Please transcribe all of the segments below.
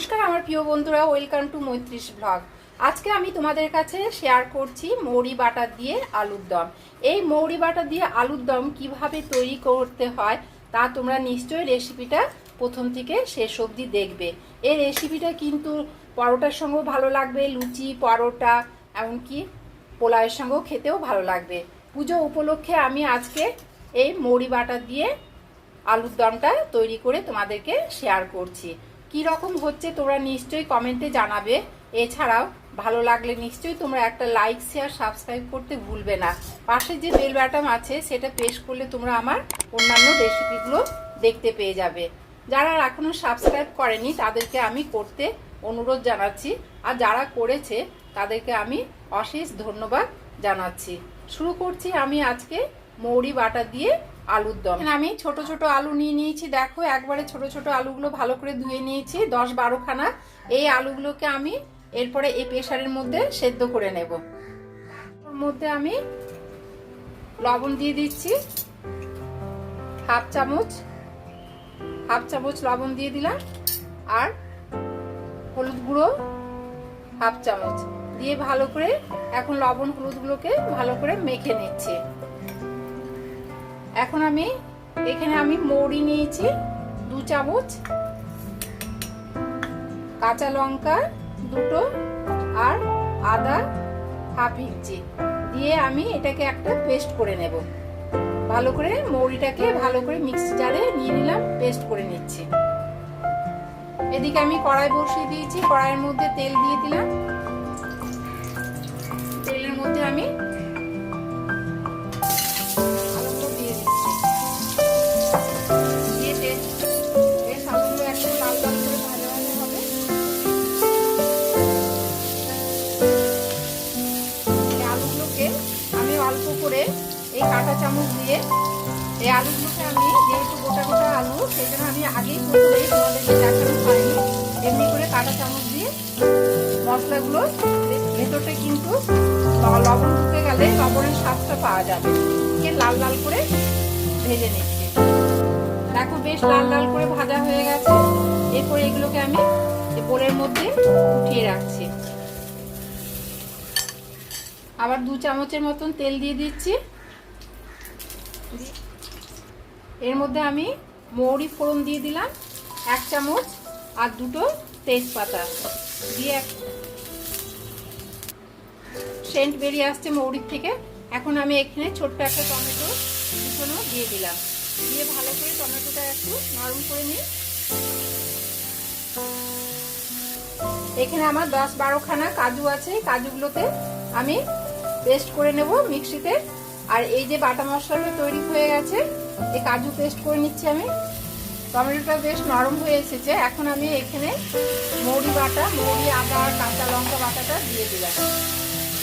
নমস্কার, আমার প্রিয় বন্ধুরা ওয়েলকাম টু মৈত্রিস ব্লগ আজকে আমি তোমাদের কাছে শেয়ার করছি মৌরি বাটা দিয়ে আলুর দম। এই মৌরি বাটা দিয়ে আলুর দম কীভাবে তৈরি করতে হয়, তা তোমরা নিশ্চয়ই রেসিপিটা প্রথম থেকে শেষ অবধি দেখবে। এই রেসিপিটা কিন্তু পরোটার সঙ্গেও ভালো লাগবে, লুচি, পরোটা, এমনকি পোলাওয়ের সঙ্গেও খেতেও ভালো লাগবে। পুজো উপলক্ষে আমি আজকে এই মৌরি বাটা দিয়ে আলুর দমটা তৈরি করে তোমাদেরকে শেয়ার করছি। কি রকম হচ্ছে তোমরা নিশ্চয়ই কমেন্টে জানাবে। এছাড়াও ভালো লাগলে নিশ্চয়ই তোমরা একটা লাইক শেয়ার সাবস্ক্রাইব করতে ভুলবে না। পাশে যে বেল বাটন আছে, সেটা প্রেস করলে তোমরা আমার অন্যান্য রেসিপিগুলো দেখতে পেয়ে যাবে। যারা এখনও সাবস্ক্রাইব করেনি, তাদেরকে আমি করতে অনুরোধ জানাচ্ছি। আর যারা করেছে, তাদেরকে আমি অশেষ ধন্যবাদ জানাচ্ছি। শুরু করছি আমি আজকে মৌরি বাটা দিয়ে আলুর দম। আমি ছোট ছোট আলু নিয়ে নিয়েছি, দেখো, একবারে ছোট ছোট আলুগুলো ভালো করে ধুয়ে নিয়েছি, দশ বারো খানা। এই আলুগুলোকে আমি এরপরে এই প্রেশারের মধ্যে সেদ্ধ করে নেব। ওর মধ্যে আমি লবণ দিয়ে দিচ্ছি, হাফ চামচ হাফ চামচ লবণ দিয়ে দিলাম, আর হলুদ গুঁড়ো, হাফ চামচ। দিয়ে ভালো করে এখন লবণ হলুদগুলোকে ভালো করে মেখে নিচ্ছি। এখন আমি এখানে আমি মৌরি নিয়েছি, দু চামচ কাঁচা লঙ্কা দুটো আর আদা হাফ ইঞ্চি দিয়ে আমি এটাকে একটা পেস্ট করে নেব। ভালো করে মৌরিটাকে ভালো করে মিক্সি জারে নিয়ে নিলাম, পেস্ট করে নিচ্ছি। এদিকে আমি কড়াই বসিয়ে দিয়েছি, কড়াইয়ের মধ্যে তেল দিয়ে দিলাম। তেলের মধ্যে আমি চামচ দিয়ে এই আলুগুলোকে আমি যেহেতু গোটা গোটা আলু, সেই জন্য আমি আগেই এমনি করে কাঁটা চামচ দিয়ে মশলাগুলো ভেতরটা কিন্তু লবণ ঢুকে গেলে লবণের স্বাদটা পাওয়া যাবে। লাল লাল করে ভেজে নিচ্ছি। দেখো বেশ লাল লাল করে ভাজা হয়ে গেছে। এরপরে এগুলোকে আমি বোলের মধ্যে উঠিয়ে রাখছি। আবার দু চামচের মতন তেল দিয়ে দিচ্ছি। এর মধ্যে আমি মৌরি ফোড়ন দিয়ে দিলাম, এক চামচ আর দুটো তেজপাতা দিয়ে এক সেন্ট বেরিয়ে আসছে মৌরির থেকে। এখন আমি এখানে ছোট্ট একটা টমেটো দুটো দিয়ে দিলাম। দিয়ে ভালো করে টমেটোটা একটু নরম করে নিই এখানে আমার দশ বারোখানা কাজু আছে। কাজুগুলোতে আমি পেস্ট করে নেব মিক্সিতে। আর এই যে বাটা মশলাটা তৈরি হয়ে গেছে এই কাজু পেস্ট করে নিচ্ছি আমি। টমেটোটা বেশ নরম হয়ে এসেছে। এখন আমি এখানে মৌরি বাটা, মৌরি, আদা আর কাঁচা লঙ্কা বাটাটা দিয়ে দিলাম।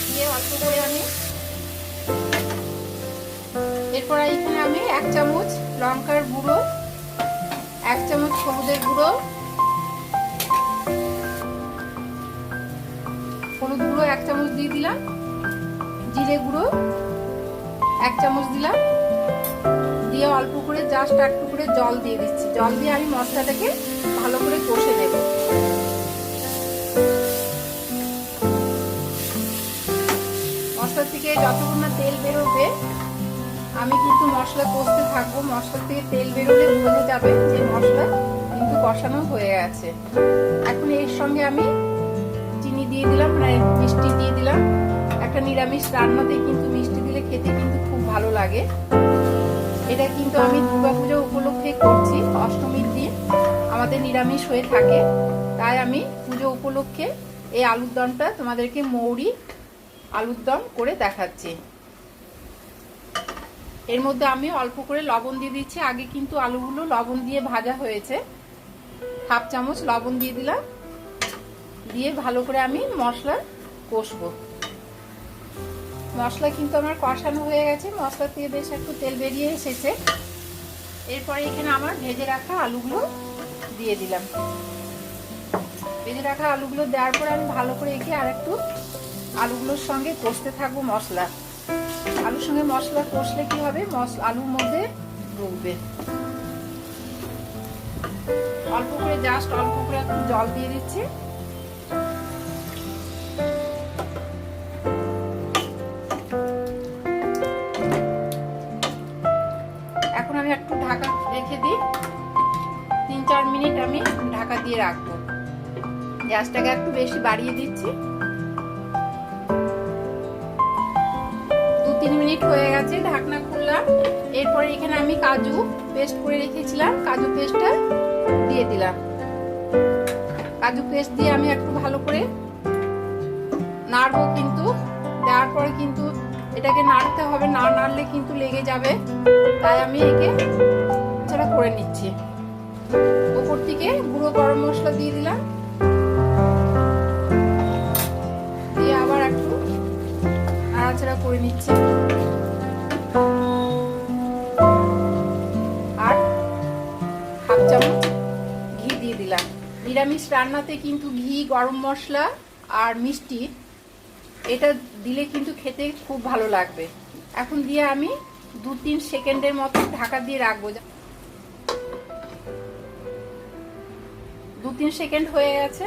দিয়ে অল্প করে আমি এরপর এখানে আমি এক চামচ লঙ্কার গুঁড়ো, এক চামচ হলুদের গুঁড়ো, হলুদ গুঁড়ো এক চামচ দিয়ে দিলাম, জিরে গুঁড়ো এক চামচ দিলাম। দিয়ে অল্প করে জাস্ট একটু করে জল দিয়ে দিচ্ছি। জল দিয়ে আমি মশলাটাকে ভালো করে কষে নেব। মশলা থেকে যতক্ষণ না তেল বেরোবে আমি কিন্তু মশলা কষতে থাকব। মশলা থেকে তেল বেরোলে বোঝা যাবে যে মশলা কিন্তু কষানো হয়ে গেছে। এখন এর সঙ্গে আমি চিনি দিয়ে দিলাম প্রায় মিষ্টি দিয়ে দিলাম। একটা নিরামিষ রান্নাতে কিন্তু মিষ্টি দিলে খেতে কিন্তু খুব ভালো লাগে। এটা কিন্তু আমি দুর্গাপুজো উপলক্ষে করছি, অষ্টমীর দিন। আমাদের নিরামিষ হয়ে থাকে। তাই আমি পুজো উপলক্ষে এই আলুর দমটা তোমাদেরকে মৌরি আলুর দম করে দেখাচ্ছি। এর মধ্যে আমি অল্প করে লবণ দিয়ে দিচ্ছি। আগে কিন্তু আলুগুলো লবণ দিয়ে ভাজা হয়েছে। হাফ চামচ লবণ দিয়ে দিলাম। দিয়ে ভালো করে আমি মশলা কষবো। মশলা কিন্তু আমার কষানো হয়ে গেছে। মশলা দিয়ে বেশ একটু তেল বেরিয়ে এসেছে। এরপরে এখানে আমার ভেজে রাখা আলুগুলো দিয়ে দিলাম। ভেজে রাখা আলুগুলো দেওয়ার পর আমি ভালো করে একে আর একটু আলুগুলোর সঙ্গে কষতে থাকব মশলা। আলুর সঙ্গে মশলা কষলে কি হবে? আলুর মধ্যে ঢুকবে অল্প করে জাস্ট অল্প করে একটু জল দিয়ে দিচ্ছি। রাখব। গ্যাসটাকে একটু বেশি বাড়িয়ে দিচ্ছি। দু তিন মিনিট হয়ে গেছে ঢাকনা খুললাম। এরপরে এখানে আমি কাজু পেস্ট করে রেখেছিলাম। কাজু পেস্টটা দিয়ে দিলাম। কাজু পেস্ট দিয়ে আমি একটু ভালো করে নাড়বো কিন্তু। দেওয়ার পরে কিন্তু এটাকে নাড়তে হবে। না নাড়লে কিন্তু লেগে যাবে। তাই আমি একে ছাড়া করে নিচ্ছি। থেকে গুঁড়ো গরম মশলা দিয়ে দিলাম। দিয়ে আবার একটু নাড়াচাড়া করে নিচ্ছি। আর হাফ চামচ ঘি দিয়ে দিলাম। নিরামিষ রান্নাতে কিন্তু ঘি, গরম মশলা আর মিষ্টি, এটা দিলে কিন্তু খেতে খুব ভালো লাগবে। এখন দিয়ে আমি দু তিন সেকেন্ডের মতো ঢাকা দিয়ে রাখব। তিন সেকেন্ড হয়ে গেছে।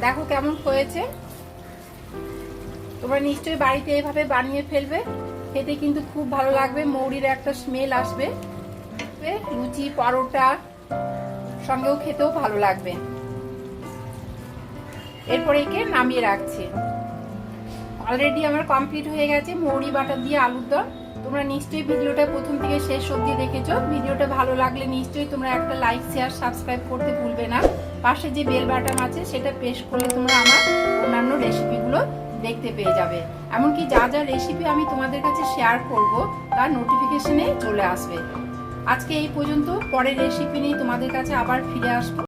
দেখো কেমন হয়েছে। তোমরা নিশ্চয়ই বাড়িতে এভাবে বানিয়ে ফেলবে। খেতে কিন্তু খুব ভালো লাগবে, মৌরির একটা স্মেল আসবে। লুচি, পরোটা, সঙ্গেও খেতেও ভালো লাগবে। এরপরে একে নামিয়ে রাখছি। অলরেডি আমার কমপ্লিট হয়ে গেছে মৌরি বাটা দিয়ে আলুর দম। তোমরা নিশ্চয়ই ভিডিওটা প্রথম থেকে শেষ অবধি দেখেছ। ভিডিওটা ভালো লাগলে নিশ্চয়ই তোমরা একটা লাইক শেয়ার সাবস্ক্রাইব করতে ভুলবে না। পাশে যে বেল বাটন আছে, সেটা প্রেস করলে তোমরা আমার অন্যান্য রেসিপিগুলো দেখতে পেয়ে যাবে। এমনকি যা যা রেসিপি আমি তোমাদের কাছে শেয়ার করব, তার নোটিফিকেশনে চলে আসবে। আজকে এই পর্যন্ত, পরের রেসিপি নিয়ে তোমাদের কাছে আবার ফিরে আসব।